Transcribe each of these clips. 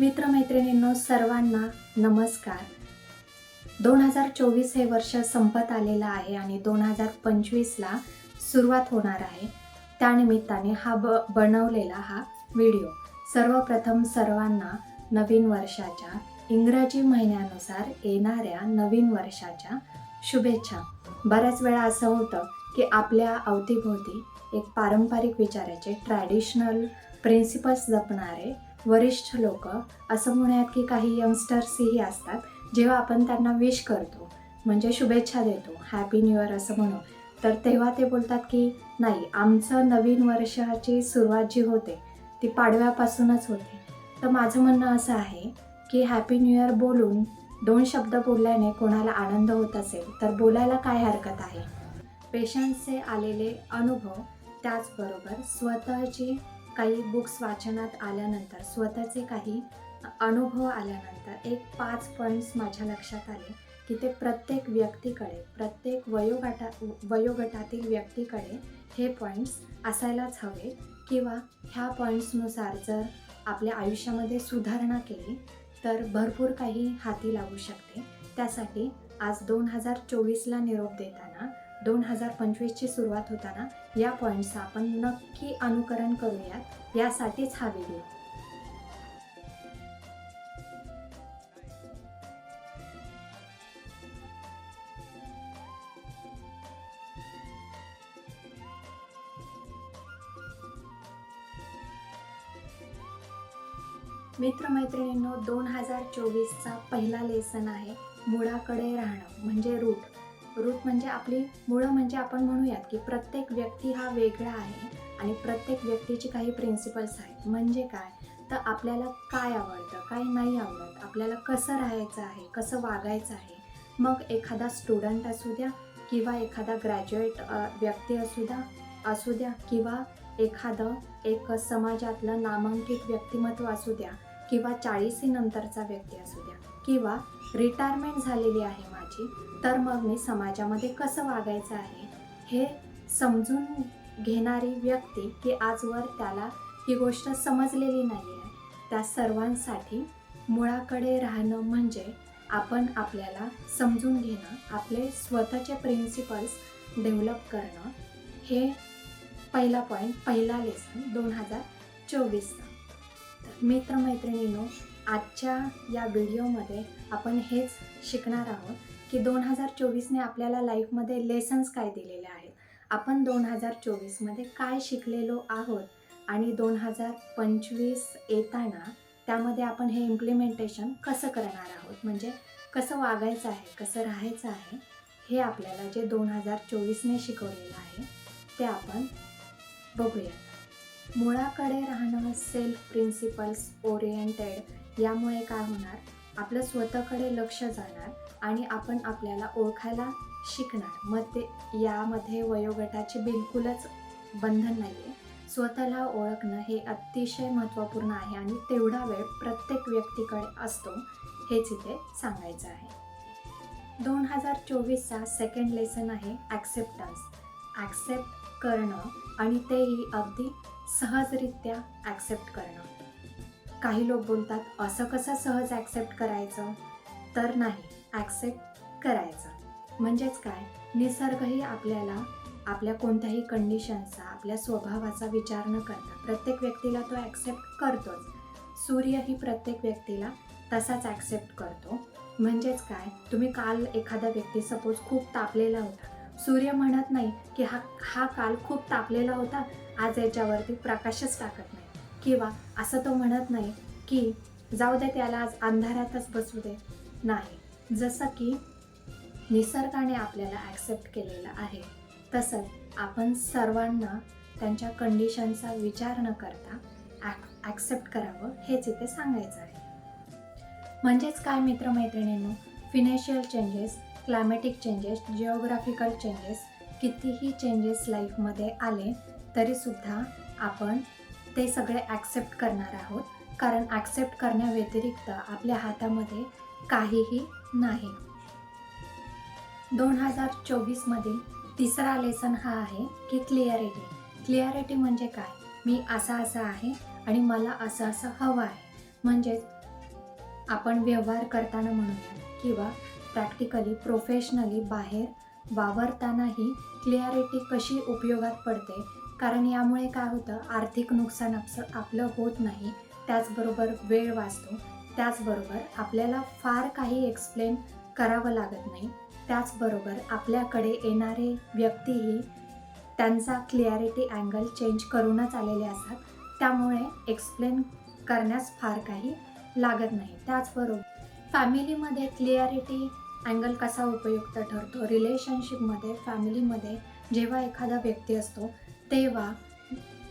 मित्रमैत्रिणींनो सर्वांना नमस्कार. दोन हजार चोवीस हे वर्ष संपत आलेलं आहे आणि दोन हजार पंचवीसला सुरुवात होणार आहे. त्यानिमित्ताने हा ब बनवलेला हा व्हिडिओ. सर्वप्रथम सर्वांना नवीन वर्षाच्या इंग्रजी महिन्यानुसार येणाऱ्या नवीन वर्षाच्या शुभेच्छा. बऱ्याच वेळा असं होतं की आपल्या अवतीभोवती एक पारंपरिक विचाराचे ट्रॅडिशनल प्रिन्सिपल्स जपणारे वरिष्ठ लोक असं म्हणूयात की काही यंगस्टर्सही असतात जेव्हा आपण त्यांना विश करतो म्हणजे शुभेच्छा देतो हॅपी न्यू इयर असं म्हणू तर तेव्हा ते बोलतात की नाही आमचं नवीन वर्षाची सुरुवात जी होते ती पाडव्यापासूनच होते. तर माझं म्हणणं असं आहे की हॅपी न्यू इयर बोलून दोन शब्द बोलल्याने कोणाला आनंद होत असेल तर बोलायला काय हरकत आहे? पेशंटचे आलेले अनुभव त्याचबरोबर स्वतःची काही बुक्स वाचनात आल्यानंतर स्वतःचे काही अनुभव आल्यानंतर एक पाच पॉईंट्स माझ्या लक्षात आले की ते प्रत्येक व्यक्तीकडे प्रत्येक वयोगटा वयोगटातील व्यक्तीकडे हे पॉईंट्स असायलाच हवे किंवा ह्या पॉईंट्सनुसार जर आपल्या आयुष्यामध्ये सुधारणा केली तर भरपूर काही हाती लागू शकते. त्यासाठी आज दोन हजार चोवीसला निरोप देतात. दोन हजार पंचवीसची सुरुवात होताना या पॉईंटचं आपण नक्की अनुकरण करूयात. यासाठीच हा व्हिडिओ मित्रमैत्रिणींनो दोन हजार चोवीसचा पहिला लेसन आहे मुळाकडे राहणं म्हणजे रूट रूट म्हणजे आपली मुळं म्हणजे आपण म्हणूयात की प्रत्येक व्यक्ती हा वेगळा आहे आणि प्रत्येक व्यक्तीची काही प्रिन्सिपल्स आहेत. म्हणजे काय? तर आपल्याला काय आवडतं काय नाही आवडत आपल्याला कसं राहायचं आहे कसं वागायचं आहे? मग एखादा स्टुडंट असू द्या किंवा एखादा ग्रॅज्युएट व्यक्ती असू द्या असू द्या किंवा एखादं एक समाजातलं नामांकित व्यक्तिमत्व असू द्या किंवा चाळीसी नंतरचा व्यक्ती असू द्या किंवा रिटायरमेंट झालेली आहे माझी तर मग मी समाजामध्ये कसं वागायचं आहे? हे समजून घेणारी व्यक्ती की आजवर त्याला ही गोष्ट समजलेली नाही आहे त्या सर्वांसाठी मुळाकडे राहणं म्हणजे आपण आपल्याला समजून घेणं आपले स्वतःचे प्रिन्सिपल्स डेव्हलप करणं. हे पहिला पॉईंट पहिला लेसन दोन हजार चोवीसचा. तर मित्रमैत्रिणींनो आजच्या या व्हिडिओमध्ये आपण हेच शिकणार आहोत. की दोन हजार चोवीसने आपल्याला लाईफमध्ये लेसन्स काय दिलेले आहेत? आपण दोन हजार चोवीसमध्ये काय शिकलेलो आहोत? आणि दोन हजार पंचवीस येताना त्यामध्ये आपण हे इम्प्लिमेंटेशन कसं करणार आहोत? म्हणजे कसं वागायचं आहे? कसं राहायचं आहे? हे आपल्याला जे दोन हजार चोवीसने शिकवलेलं आहे ते आपण बघूया मुळाकडे राहणं सेल्फ प्रिन्सिपल्स ओरिएंटेड यामुळे काय होणार? आपलं स्वतःकडे लक्ष जाणार. आणि आपण आपल्याला ओळखायला शिकणार. मग ते यामध्ये वयोगटाचे बिलकुलच बंधन नाही आहे स्वतःला ओळखणं हे अतिशय महत्त्वपूर्ण आहे आणि तेवढा वेळ प्रत्येक व्यक्तीकडे असतो हेच इथे सांगायचं आहे. दोन हजार चोवीसचा सेकंड लेसन आहे ॲक्सेप्टन्स ॲक्सेप्ट करणं आणि तेही अगदी सहजरित्या ॲक्सेप्ट करणं. काही लोक बोलतात असं कसं सहज ॲक्सेप्ट करायचं? तर नाही. ॲक्सेप्ट करायचा. म्हणजेच काय? निसर्गही आपल्याला आपल्या कोणत्याही कंडिशनचा आपल्या स्वभावाचा विचार न करता प्रत्येक व्यक्तीला तो ॲक्सेप्ट करतोच. सूर्यही प्रत्येक व्यक्तीला तसाच ॲक्सेप्ट करतो. म्हणजेच काय? तुम्ही काल एखादा व्यक्ती सपोज खूप तापलेला होता. सूर्य म्हणत नाही की हा हा काल खूप तापलेला होता आज याच्यावरती प्रकाशच टाकत नाही. किंवा असं तो म्हणत नाही की जाऊ दे त्याला आज अंधारातच बसू दे. नाही. जसं की निसर्गाने आपल्याला ॲक्सेप्ट केलेलं आहे तसंच आपण सर्वांना त्यांच्या कंडिशनचा विचार न करता ॲक ॲक्सेप्ट करावं हेच इथे सांगायचं आहे. म्हणजेच काय मित्रमैत्रिणींनो? Financial changes climatic changes geographical changes कितीही चेंजेस लाईफमध्ये आले तरीसुद्धा आपण ते सगळे ॲक्सेप्ट करणार आहोत. कारण ॲक्सेप्ट करण्याव्यतिरिक्त आपल्या हातामध्ये काहीही नाही. दोन हजार चोवीसमधील तिसरा लेसन हा आहे की क्लिअरिटी. क्लिअरिटी म्हणजे काय? मी असा असा आहे आणि मला असं असं हवं आहे. म्हणजेच आपण व्यवहार करताना म्हणूया किंवा प्रॅक्टिकली प्रोफेशनली बाहेर वावरतानाही क्लिअरिटी कशी उपयोगात पडते? कारण यामुळे काय होतं? आर्थिक नुकसान आपलं आपलं होत नाही. त्याचबरोबर वेळ वाचतो. त्याचबरोबर आपल्याला फार काही एक्सप्लेन करावं लागत नाही. त्याचबरोबर आपल्याकडे येणारे व्यक्तीही त्यांचा क्लिअरिटी अँगल चेंज करूनच आलेले असतात. त्यामुळे एक्सप्लेन करण्यास फार काही लागत नाही. त्याचबरोबर फॅमिलीमध्ये क्लिअरिटी अँगल कसा उपयुक्त ठरतो? रिलेशनशिपमध्ये फॅमिलीमध्ये जेव्हा एखादा व्यक्ती असतो तेव्हा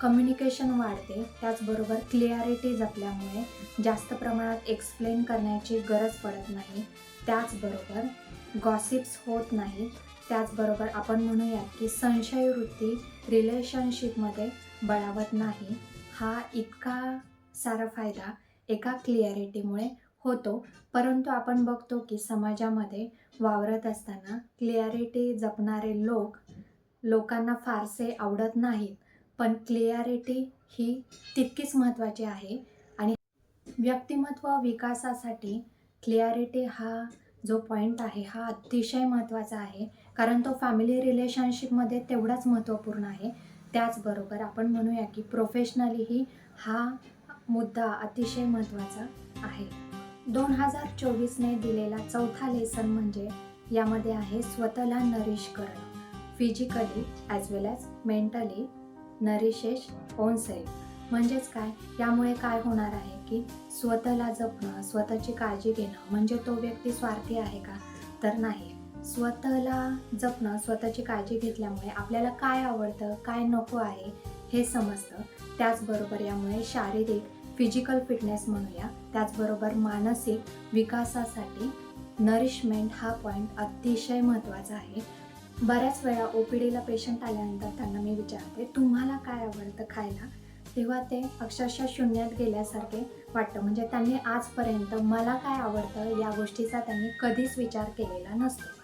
कम्युनिकेशन वाढते त्याचबरोबर क्लिअरिटी जपल्यामुळे जास्त प्रमाणात एक्सप्लेन करण्याची गरज पडत नाही. त्याचबरोबर गॉसिप्स होत नाही. त्याचबरोबर आपण म्हणूयात की संशयवृत्ती रिलेशनशिपमध्ये बळावत नाही. हा इतका सारा फायदा एका क्लिअरिटीमुळे होतो. परंतु आपण बघतो की समाजामध्ये वावरत असताना क्लिअरिटी जपणारे लोक लोकांना फारसे आवडत नाहीत. पण क्लिअरिटी ही तितकीच महत्त्वाची आहे. आणि व्यक्तिमत्व विकासासाठी क्लिअरिटी हा जो पॉईंट आहे हा अतिशय महत्त्वाचा आहे. कारण तो फॅमिली रिलेशनशिपमध्ये तेवढाच महत्त्वपूर्ण आहे. त्याचबरोबर आपण म्हणूया की प्रोफेशनलीही हा मुद्दा अतिशय महत्त्वाचा आहे. दोन हजार चोवीसने दिलेला चौथा लेसन म्हणजे यामध्ये आहे स्वतःला नरिश करणं physically as well as mentally nourishes own self म्हणजेच काय? यामुळे काय होणार आहे की स्वतःला जपणं स्वतःची काळजी घेणं म्हणजे तो व्यक्ती स्वार्थी आहे का? तर नाही. स्वतःला जपणं स्वतःची काळजी घेतल्यामुळे आपल्याला काय आवडतं काय नको आहे हे समजतं. त्याचबरोबर यामुळे शारीरिक फिजिकल फिटनेस म्हणूया त्याचबरोबर मानसिक विकासासाठी नरिशमेंट हा पॉईंट अतिशय महत्त्वाचा आहे. बऱ्याच वेळा ओ पी डीला पेशंट आल्यानंतर त्यांना मी विचारते तुम्हाला काय आवडतं खायला? तेव्हा ते अक्षरशः शून्यात गेल्यासारखे वाटतं. म्हणजे त्यांनी आजपर्यंत मला काय आवडतं या गोष्टीचा त्यांनी कधीच विचार केलेला नसतो.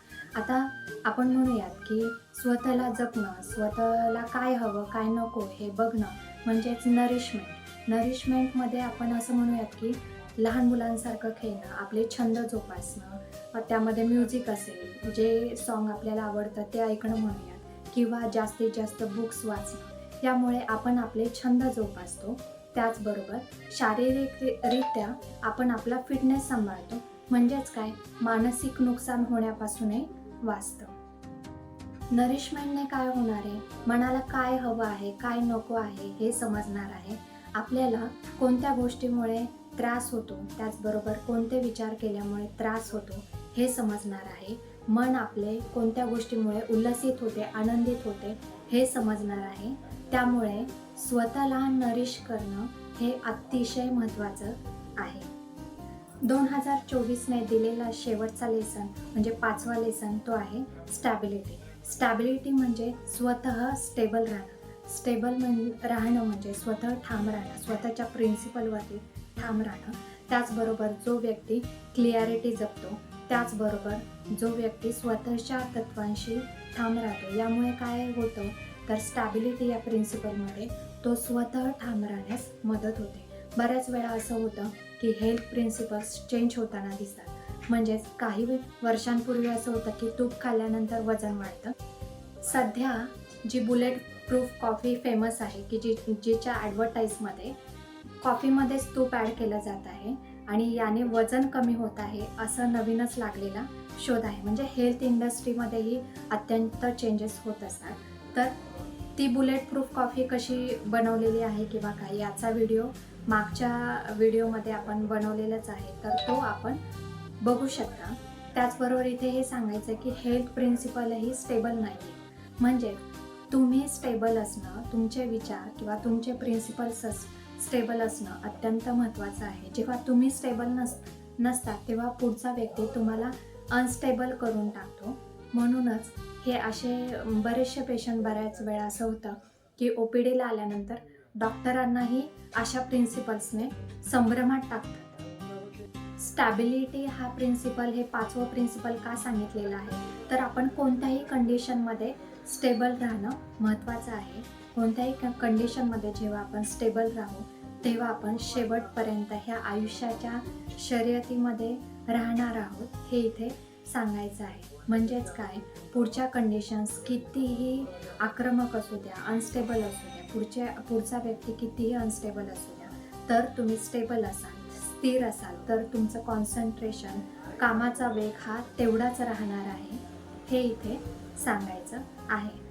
आता आपण म्हणूयात की स्वतःला जपणं स्वतःला काय हवं काय नको हे बघणं म्हणजेच नरिशमेंट नरिशमेंटमध्ये आपण असं म्हणूयात की लहान मुलांसारखं खेळणं आपले छंद जोपासणं त्यामध्ये म्युझिक असेल जे सॉन्ग आपल्याला आवडतं ते ऐकणं म्हणूयात किंवा जास्तीत जास्त बुक्स वाचणं त्यामुळे आपण आपले छंद जोपासतो. त्याचबरोबर शारीरिकरित्या आपण आपला फिटनेस सांभाळतो. म्हणजेच काय? मानसिक नुकसान होण्यापासूनही वाचतं. नरिशमेंटने काय होणार आहे? मनाला काय हवं आहे? काय नको आहे? हे समजणार आहे. आपल्याला कोणत्या गोष्टीमुळे त्रास होतो. त्याचबरोबर कोणते विचार केल्यामुळे त्रास होतो हे समजणार आहे. मन आपले कोणत्या गोष्टीमुळे उल्लसित होते आनंदित होते हे समजणार आहे. त्यामुळे स्वतःला नरिश करणं हे अतिशय महत्त्वाचं आहे. दोन हजार चोवीसने दिलेला शेवटचा लेसन म्हणजे पाचवा लेसन तो आहे स्टॅबिलिटी. स्टॅबिलिटी म्हणजे स्वतः स्टेबल राहणं. स्टेबल म्हण राहणं म्हणजे स्वतः ठाम राहणं. स्वतःच्या प्रिन्सिपलवरती ठाम राहणं त्याचबरोबर जो व्यक्ती क्लिअरिटी जपतो त्याचबरोबर जो व्यक्ती स्वतःच्या तत्वांशी ठाम राहतो. यामुळे काय होतं? तर स्टॅबिलिटी या प्रिन्सिपलमध्ये तो स्वतः ठाम राहण्यास मदत होते. बऱ्याच वेळा असं होतं की हेल्थ प्रिन्सिपल्स चेंज होताना दिसतात. म्हणजेच काही वर्षांपूर्वी असं होतं की तूप खाल्ल्यानंतर वजन वाढतं. सध्या जी बुलेट प्रूफ कॉफी फेमस आहे की जी जिच्या ॲडव्हर्टाईजमध्ये कॉफीमध्येच तूप ॲड केलं जात आहे आणि याने वजन कमी होत आहे असं नवीनच लागलेला शोध आहे. म्हणजे हेल्थ इंडस्ट्रीमध्येही अत्यंत चेंजेस होत असतात. तर ती बुलेट प्रूफ कॉफी कशी बनवलेली आहे किंवा काय याचा व्हिडिओ मागच्या व्हिडिओमध्ये आपण बनवलेलाच आहे. तर तो आपण बघू शकता. त्याचबरोबर इथे हे सांगायचं की हेल्थ प्रिन्सिपलही स्टेबल नाही आहे म्हणजे तुम्ही स्टेबल असणं तुमचे विचार किंवा तुमचे प्रिन्सिपल्स स्टेबल असणं अत्यंत महत्त्वाचं आहे. जेव्हा तुम्ही स्टेबल नस नसतात तेव्हा पुढचा व्यक्ती तुम्हाला अनस्टेबल करून टाकतो. म्हणूनच हे असे बरेचसे पेशंट बऱ्याच वेळा असं होतं की ओ पी डीला आल्यानंतर डॉक्टरांनाही अशा प्रिन्सिपल्सने संभ्रमात टाकतात. स्टॅबिलिटी हा प्रिन्सिपल हे पाचवं प्रिन्सिपल का सांगितलेलं आहे? तर आपण कोणत्याही कंडिशनमध्ये स्टेबल राहणं महत्त्वाचं आहे. कोणत्याही कंडिशनमध्ये जेव्हा आपण स्टेबल राहू तेव्हा आपण शेवटपर्यंत ह्या आयुष्याच्या शर्यतीमध्ये राहणार आहोत हे इथे सांगायचं आहे. म्हणजेच काय? पुढच्या कंडिशन्स कितीही आक्रमक असू द्या अनस्टेबल असू द्या पुढच्या पुढचा व्यक्ती कितीही अनस्टेबल असू द्या तर तुम्ही स्टेबल असाल स्थिर असाल तर तुमचं कॉन्सन्ट्रेशन कामाचा वेग हा तेवढाच राहणार आहे हे इथे सांगायचं आहे.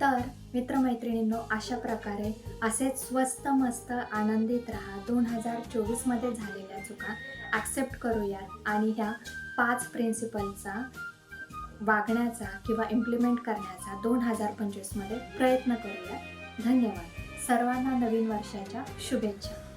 तर मित्रमैत्रिणींनो अशा प्रकारे असेच स्वस्त मस्त आनंदित राहा. दोन हजार चोवीसमध्ये झालेल्या चुका ॲक्सेप्ट करूयात. आणि ह्या पाच प्रिन्सिपलचा वागण्याचा किंवा इम्प्लिमेंट करण्याचा दोन हजार पंचवीसमध्ये प्रयत्न करूयात. धन्यवाद. सर्वांना नवीन वर्षाच्या शुभेच्छा.